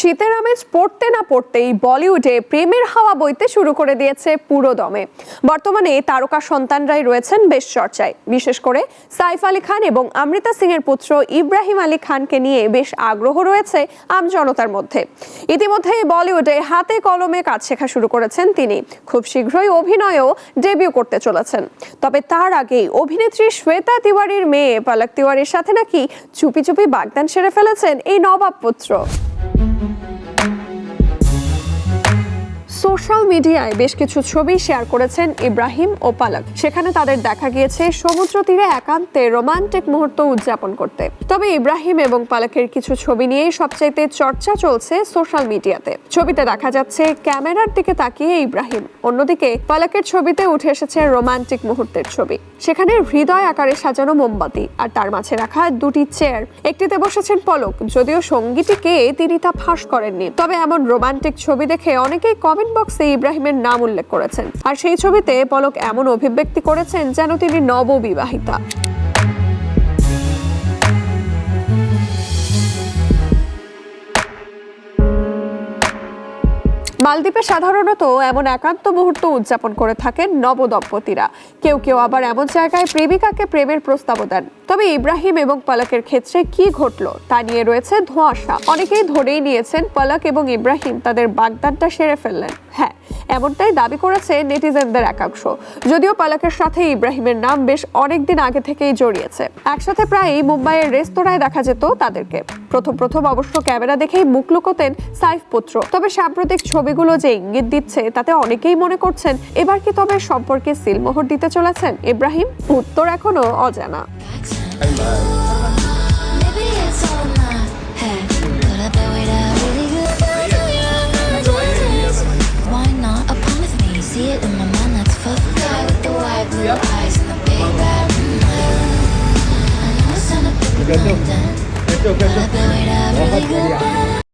শীতের আমেজ পড়তে না পড়তেই বলিউডে প্রেমের হাওয়া বইতে শুরু করে দিয়েছে পুরো দমে বর্তমানে তারকা সন্তানরাই রয়েছেন বেশ চর্চায়। বিশেষ করে সাইফ আলী খান এবং অমৃতা সিং এর পুত্র ইব্রাহিম আলী খানকে নিয়ে বেশ আগ্রহ রয়েছে আমজনতার মধ্যে। ইতিমধ্যে বলিউডে হাতে কলমে কাজ শেখা শুরু করেছেন তিনি। খুব শীঘ্রই অভিনয়েও ডেবিউ করতে চলেছেন। তবে তার আগেই অভিনেত্রী শ্বেতা তিওয়ারির মেয়ে পালক তিওয়ারির সাথে নাকি চুপি চুপি বাগদান সেরে ফেলেছেন এই নবাব পুত্র। সোশ্যাল মিডিয়ায় বেশ কিছু ছবি শেয়ার করেছেন ইব্রাহিম ও পালক। সেখানে তাদের দেখা গিয়েছে সমুদ্র তীরে একান্তে রোমান্টিক মুহূর্ত উদযাপন করতে। তবে ইব্রাহিম এবং পালকের কিছু ছবি নিয়েই সবচাইতে চর্চা চলছে সোশ্যাল মিডিয়াতে। ছবিতে দেখা যাচ্ছে ক্যামেরার দিকে তাকিয়ে ইব্রাহিম। অন্যদিকে পালকের ছবিতে উঠে এসেছে রোমান্টিক মুহূর্তের ছবি। সেখানে হৃদয় আকারে সাজানো মোমবাতি আর তার মাঝে রাখা দুটি চেয়ার। একটিতে বসেছেন পলক, যদিও সঙ্গীটিকে তিনি তা ফাঁস করেননি। তবে এমন রোমান্টিক ছবি দেখে অনেকেই কমেন্ট বক্সে ইব্রাহিমের নাম উল্লেখ করেছেন। আর সেই ছবিতে পলক এমন অভিব্যক্তি করেছেন যেন তিনি নববিবাহিতা। মালদ্বীপে সাধারণত এমন একান্ত মুহূর্ত উদযাপন করে থাকেন নবদম্পতিরা। কেউ কেউ আবার এমন জায়গায় প্রেমিকাকে প্রেমের প্রস্তাবও দেন। তবে ইব্রাহিম এবং পলকের ক্ষেত্রে কি ঘটল তা নিয়ে রয়েছে ধোঁয়াশা। অনেকেই ধরেই নিয়েছেন পলক এবং ইব্রাহিম তাদের বাগদানটা সেরে ফেললেন। হ্যাঁ এমনটাই দাবি করেছে নেটিজেনদের একাংশ। যদিও পালাকের সাথে ইব্রাহিমের নাম বেশ অনেকদিন আগে থেকেই জড়িয়েছে। একসাথে প্রায়ই মুম্বাইয়ের রেস্তোরাঁয় দেখা যেত তাদেরকে। প্রথম প্রথম অবশ্য ক্যামেরা দেখেই মুখ লুকোতেন সাইফ পুত্র। তবে সাম্প্রতিক ছবিগুলো যে ইঙ্গিত দিচ্ছে, তাতে অনেকেই মনে করছেন, এবার কি তবে সম্পর্কে সিলমোহর দিতে চলেছেন? ইব্রাহিম, উত্তর এখনও অজানা। yan? Ganto. Ganto, ganto. Bakit kaya?